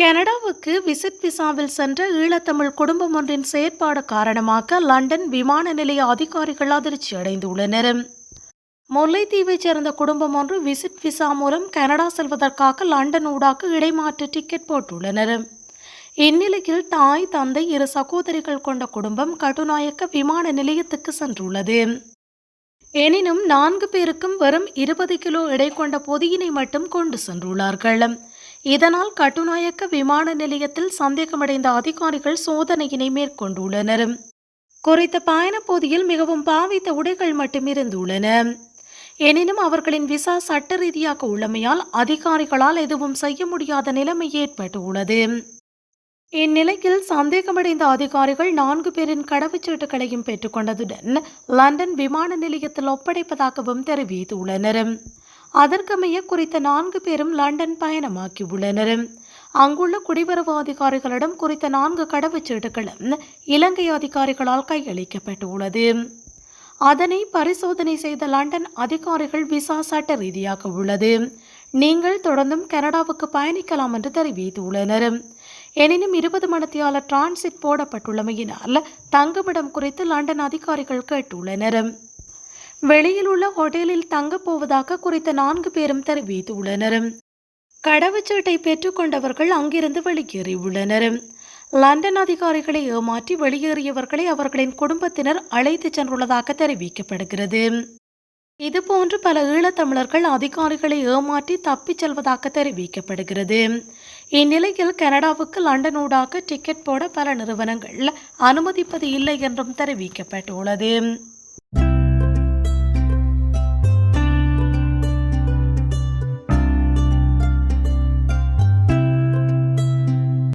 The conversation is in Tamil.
கனடாவுக்கு விசிட் விசாவில் சென்ற ஈழத்தமிழ் குடும்பம் ஒன்றின் செயற்பாடு காரணமாக லண்டன் விமான நிலைய அதிகாரிகள் அதிர்ச்சி அடைந்துள்ளனர். முல்லைத்தீவைச் சேர்ந்த குடும்பம் ஒன்று விசிட் விசா மூலம் கனடா செல்வதற்காக லண்டன் ஊடாக இடைமாற்று டிக்கெட் போட்டுள்ளனர். இந்நிலையில் தாய் தந்தை இரு சகோதரிகள் கொண்ட குடும்பம் கட்டுநாயக்க விமான நிலையத்துக்கு சென்றுள்ளது. எனினும் நான்கு பேருக்கும் வெறும் இருபது கிலோ எடை கொண்ட பொதியினை மட்டும் கொண்டு சென்றுள்ளார்கள். இதனால் கட்டுநாயக்க விமான நிலையத்தில் சந்தேகமடைந்த அதிகாரிகள் சோதனையினை மேற்கொண்டுள்ளனர். குறித்த பயணப்பகுதியில் மிகவும் பாவித்த உடைகள் மட்டும் இருந்துள்ளன எனினும் அவர்களின் விசா சட்ட ரீதியாக உள்ளமையால் அதிகாரிகளால் எதுவும் செய்ய முடியாத நிலைமை ஏற்பட்டுள்ளது. இந்நிலையில் சந்தேகமடைந்த அதிகாரிகள் நான்கு பேரின் கடவுச்சீட்டுகளையும் பெற்றுக்கொண்டதுடன் லண்டன் விமான நிலையத்தில் ஒப்படைப்பதாகவும் தெரிவித்துள்ளனர். அதற்கமைய குறித்த நான்கு பேரும் லண்டன் பயணமாக்கி உள்ளனர். அங்குள்ள குடிவரவு அதிகாரிகளிடம் குறித்த நான்கு கடவுச்சீட்டுகளும் இலங்கை அதிகாரிகளால் கையளிக்கப்பட்டுள்ளது. அதனை பரிசோதனை செய்த லண்டன் அதிகாரிகள் விசா சட்ட ரீதியாக உள்ளது. நீங்கள் தொடர்ந்தும் கனடாவுக்கு பயணிக்கலாம் என்று தெரிவித்துள்ளனர். எனினும் இருபது மணித்தியால டிரான்சிட் போடப்பட்டுள்ளமையினால் தங்குமிடம் குறித்து லண்டன் அதிகாரிகள் கேட்டுள்ளனர். வெளியில் உள்ள ஹோட்டலில் தங்கப் போவதாக குறித்த நான்கு பேரும் தெரிவித்துள்ளனர். கடவுச்சீட்டை பெற்றுக்கொண்டவர்கள் அங்கிருந்து வெளியேறியுள்ளனர். லண்டன் அதிகாரிகளை ஏமாற்றி வெளியேறியவர்களை அவர்களின் குடும்பத்தினர் அழைத்துச் சென்றுள்ளதாக தெரிவிக்கப்படுகிறது. இதுபோன்று பல ஈழத்தமிழர்கள் அதிகாரிகளை ஏமாற்றி தப்பிச் செல்வதாக தெரிவிக்கப்படுகிறது. இந்நிலையில் கனடாவுக்கு லண்டன் ஊடாக டிக்கெட் போட பல நிறுவனங்கள் அனுமதிப்பது இல்லை என்றும் தெரிவிக்கப்பட்டுள்ளது.